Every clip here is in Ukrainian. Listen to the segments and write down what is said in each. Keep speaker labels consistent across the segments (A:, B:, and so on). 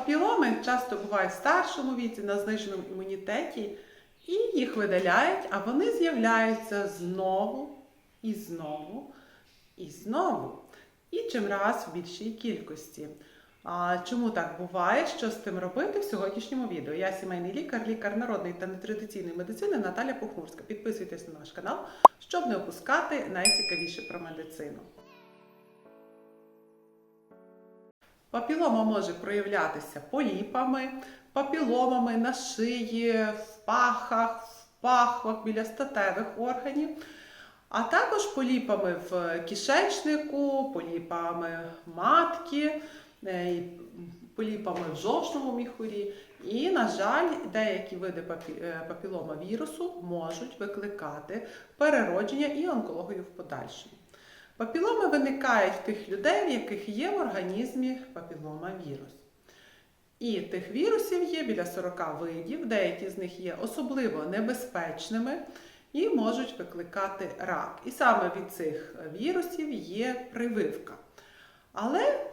A: Папіломи часто бувають в старшому віці, на зниженому імунітеті, і їх видаляють, а вони з'являються знову і знову і знову. І чим раз в більшій кількості. А чому так буває? Що з тим робити в сьогоднішньому відео? Я сімейний лікар, лікар народної та нетрадиційної медицини Наталя Похмурська. Підписуйтесь на наш канал, щоб не опускати найцікавіше про медицину. Папілома може проявлятися поліпами, папіломами на шиї, в пахах, в пахвах біля статевих органів, а також поліпами в кишечнику, поліпами матки, е, поліпами в жовчному міхурі. І, на жаль, деякі види е, папілома вірусу можуть викликати переродження і онкологію в подальшому. Папіломи виникають в тих людей, в яких є в організмі папілома вірус. І тих вірусів є біля 40 видів, деякі з них є особливо небезпечними і можуть викликати рак. І саме від цих вірусів є прививка. Але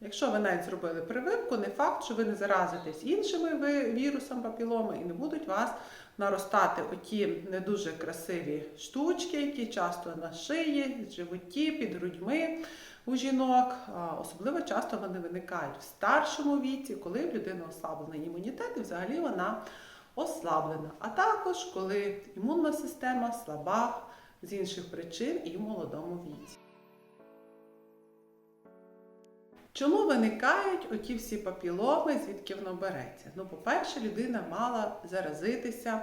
A: якщо ви навіть зробили прививку, не факт, що ви не заразитесь іншими вірусом папіломи і не будуть вас наростати оті не дуже красиві штучки, які часто на шиї, животі, під грудьми у жінок. Особливо часто вони виникають в старшому віці, коли в людини ослаблений імунітет і взагалі вона ослаблена. А також коли імунна система слаба з інших причин і в молодому віці. Чому виникають оті всі папіломи, звідки воно береться? Ну, по-перше, людина мала заразитися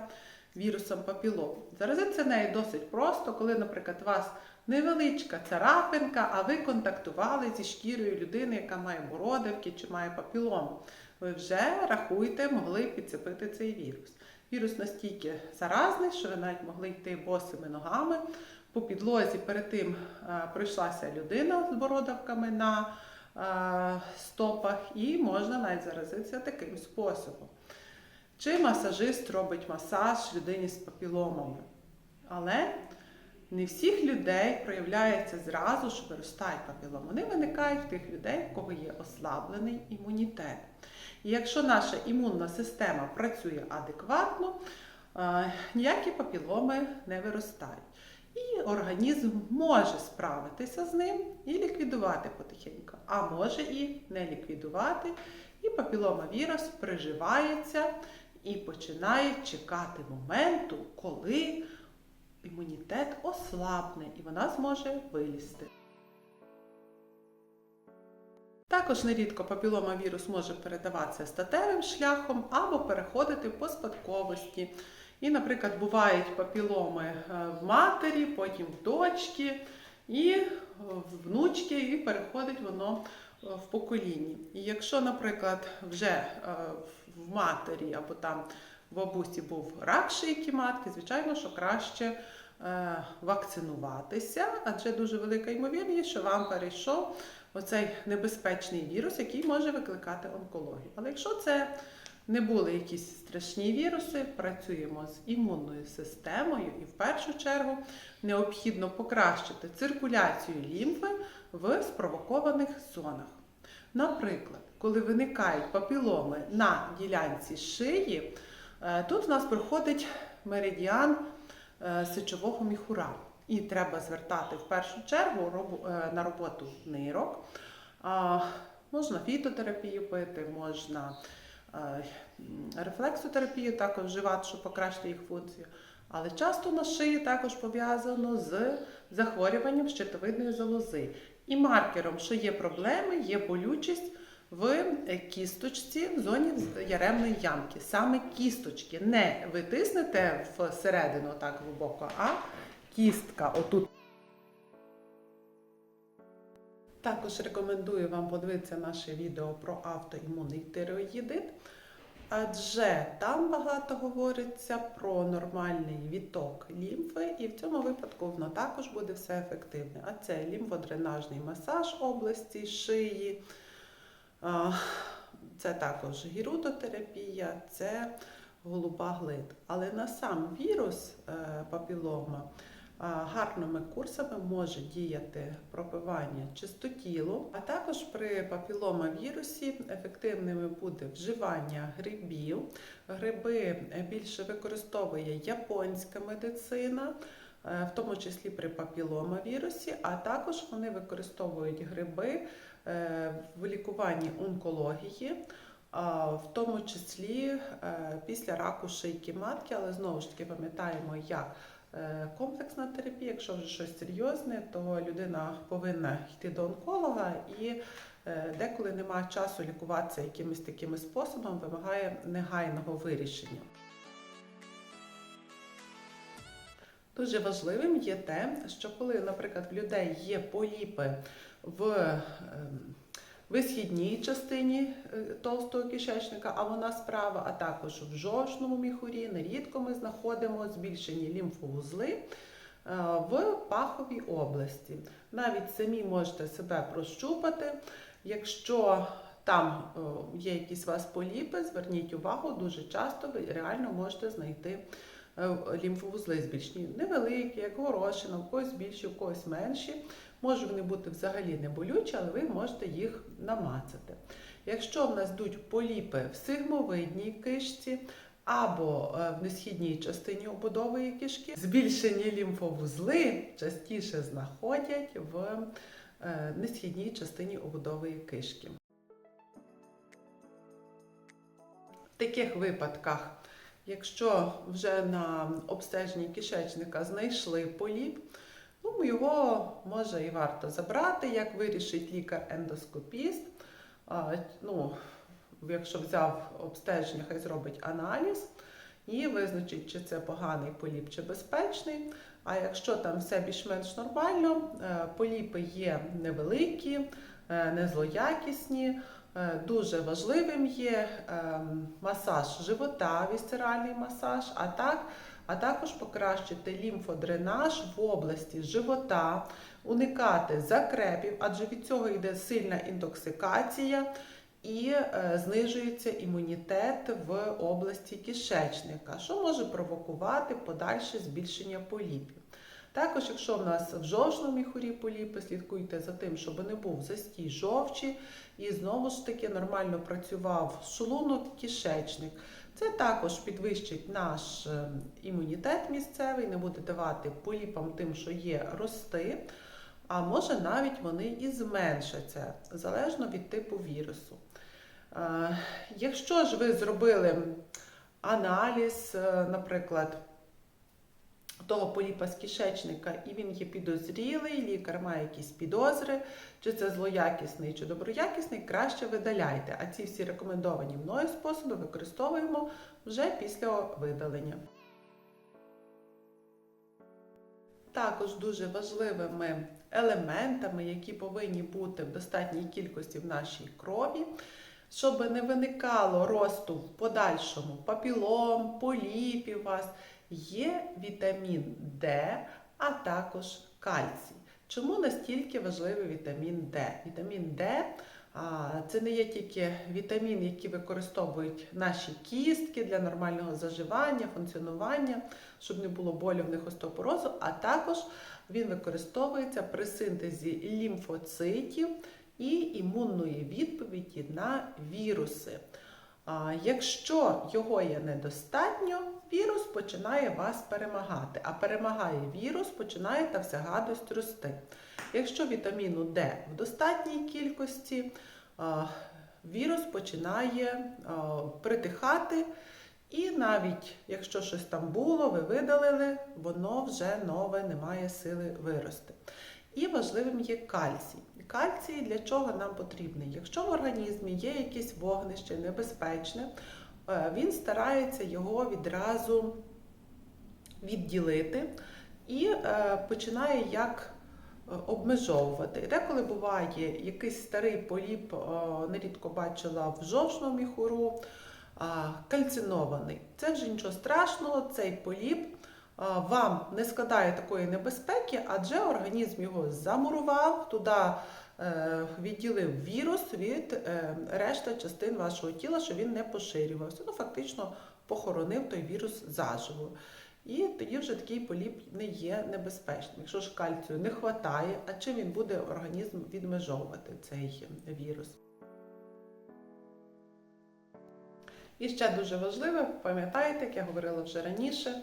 A: вірусом папілом. Заразитися нею досить просто, коли, наприклад, у вас невеличка царапинка, а ви контактували зі шкірою людини, яка має бородавки чи має папілому. Ви вже рахуйте, могли підцепити цей вірус. Вірус настільки заразний, що ви навіть могли йти босими ногами по підлозі. Перед тим е, пройшлася людина з бородавками на стопах, і можна навіть заразитися таким способом. Чи масажист робить масаж людині з папіломами. Але не всіх людей проявляється зразу, що виростають папіломи. Вони виникають в тих людей, в кого є ослаблений імунітет. І якщо наша імунна система працює адекватно, е, ніякі папіломи не виростають. І організм може справитися з ним і ліквідувати потихеньку, а може і не ліквідувати. І папіломавірус приживається і починає чекати моменту, коли імунітет ослабне і вона зможе вилізти. Також нерідко папіломавірус може передаватися статевим шляхом або переходити по спадковості. І, наприклад, бувають папіломи е, в матері, потім в дочки і е, в внучки, і переходить воно е, в поколінні. І якщо, наприклад, вже е, в матері або там в бабусі був рак шийки матки, звичайно, що краще е, вакцинуватися, адже дуже велика ймовірність, що вам перейшов оцей небезпечний вірус, який може викликати онкологію. Але якщо це не були якісь страшні віруси, працюємо з імунною системою і в першу чергу необхідно покращити циркуляцію лімфи в спровокованих зонах. Наприклад, коли виникають папіломи на ділянці шиї, е, тут у нас проходить меридіан е, сечового міхура. І треба звертати в першу чергу е, на роботу нирок. Можна фітотерапію пити, можна рефлексотерапію також вживати, щоб покращити їх функцію. Але часто на шиї також пов'язано з захворюванням щитовидної залози. І маркером, що є проблеми, є болючість в е, кісточці в зоні яремної ямки. Саме кісточки. Не ви тиснете всередину так глибоко, а кістка отут. Також рекомендую вам подивитися наше відео про автоімунний тиреоїдит, адже там багато говориться про нормальний відток лімфи, і в цьому випадку воно також буде все ефективне. А це лімфодренажний масаж області шиї, це також гірудотерапія, це голуба глид. Але на сам вірус е, папілома гарними курсами може діяти пропивання чистотілу, а також при папіломавірусі ефективними буде вживання грибів. Гриби е, більше використовує японська медицина. е, В тому числі при папіломавірусі, а також вони використовують гриби е, в лікуванні онкології, в тому числі е, після раку шийки матки, але знову ж таки пам'ятаємо, як е, комплексна терапія, якщо вже щось серйозне, то людина повинна йти до онколога і е, деколи немає часу лікуватися якимись такими способами, вимагає негайного вирішення. Дуже важливим є те, що коли, наприклад, в людей є поліпи в ем, висхідній частині е, толстого кишечника, а вона справа, а також в жовчному міхурі, нерідко ми знаходимо збільшені лімфовузли е, в паховій області. Навіть самі можете себе прощупати. Якщо там е, є якісь у вас поліпи, зверніть увагу, дуже часто ви реально можете знайти лімфовузли збільшені. Невеликі, як горошина, в когось більші, в когось менші. Може вони бути взагалі не болючі, але ви можете їх намацати. Якщо в нас йдуть поліпи в сигмовидній кишці або е, в несхідній частині обудової кишки, збільшені лімфовузли частіше знаходять в е, несхідній частині обудової кишки. В таких випадках, якщо вже на обстеженні кишечника знайшли поліп, ну, його може і варто забрати, як вирішить лікар-ендоскопіст. Ну, якщо взяв обстеження, хай зробить аналіз і визначить, чи це поганий поліп, чи безпечний. А якщо там все більш-менш нормально, е, поліпи є невеликі, е, незлоякісні. Е, Дуже важливим є ем, масаж живота, вісцеральний масаж, а, так, а також покращити лімфодренаж в області живота, уникати закрепів, адже від цього йде сильна інтоксикація і е, знижується імунітет в області кишечника, що може провокувати подальше збільшення поліпів. Також, якщо в нас в жовчному міхурі поліпи, слідкуйте за тим, щоб не був застій жовчі і знову ж таки нормально працював шлунок, кишечник. Це також підвищить наш е, імунітет місцевий, не буде давати поліпам тим, що є рости, а може навіть вони і зменшаться, залежно від типу вірусу. Е, Якщо ж ви зробили аналіз, е, наприклад, того поліпа з кишечника, і він є підозрілий, лікар має якісь підозри, чи це злоякісний, чи доброякісний, краще видаляйте. А ці всі рекомендовані мною способи використовуємо вже після видалення. Також дуже важливими елементами, які повинні бути в достатній кількості в нашій крові, щоб не виникало росту в подальшому папілом, поліпів вас, є вітамін Д, а також кальцій. Чому настільки важливий вітамін Д? Вітамін Д це не є тільки вітамін, який використовують наші кістки для нормального заживання, функціонування, щоб не було болю в них остеопорозу, а також він використовується при синтезі лімфоцитів і імунної відповіді на віруси. А якщо його є недостатньо, вірус починає вас перемагати. А перемагає вірус, починає та вся гадость рости. Якщо вітаміну Д в достатній кількості, вірус починає притихати, і навіть якщо щось там було, ви видалили, воно вже нове не має сили вирости. І важливим є кальцій. Кальцій для чого нам потрібний? Якщо в організмі є якесь вогнище небезпечне, е, він старається його відразу відділити і е, починає як е, обмежовувати. Деколи буває якийсь старий поліп, нерідко бачила в жовчному міхуру, кальцинований. Це вже нічого страшного, цей поліп вам не складає такої небезпеки, адже організм його замурував, туди е, відділив вірус від е, решти частин вашого тіла, щоб він не поширювався. Ну, фактично похоронив той вірус заживо. І тоді вже такий поліп не є небезпечним. Якщо ж кальцію не вистачає, а чим він буде організм відмежовувати цей вірус? І ще дуже важливе, пам'ятаєте, як я говорила вже раніше,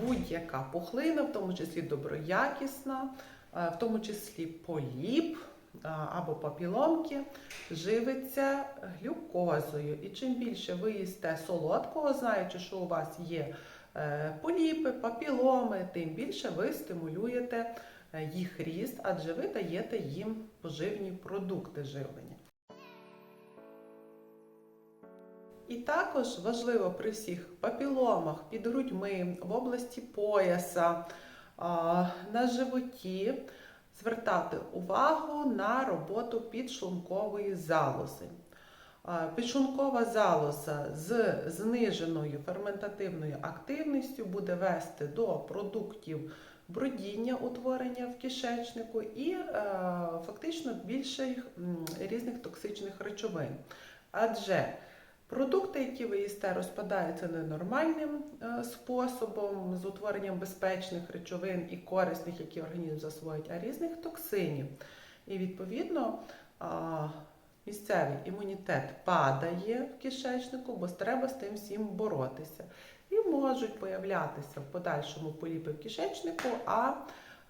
A: будь-яка пухлина, в тому числі доброякісна, е, в тому числі поліп е, або папіломки, живиться глюкозою. І чим більше ви їсте солодкого, знаючи, що у вас є е, поліпи, папіломи, тим більше ви стимулюєте е, їх ріст, адже ви даєте їм поживні продукти живлення. І також важливо при всіх папіломах під грудьми, в області пояса, на животі звертати увагу на роботу підшлункової залози. Підшлункова залоза з зниженою ферментативною активністю буде вести до продуктів бродіння утворення в кишечнику і е, фактично більше м, різних токсичних речовин. Адже Продукти, які ви їсте, розпадаються ненормальним е, способом з утворенням безпечних речовин і корисних, які організм засвоїть, а різних токсинів. І відповідно місцевий імунітет падає в кишечнику, бо треба з тим всім боротися. І можуть появлятися в подальшому поліпи в кишечнику, а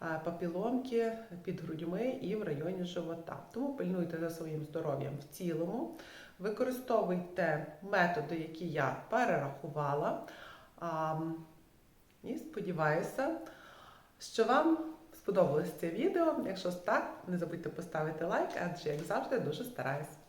A: а папіломки під грудьми і в районі живота. Тому пильнуйте за своїм здоров'ям в цілому. Використовуйте методи, які я перерахувала. І сподіваюся, що вам сподобалось це відео. Якщо так, не забудьте поставити лайк, адже, як завжди, дуже стараюсь.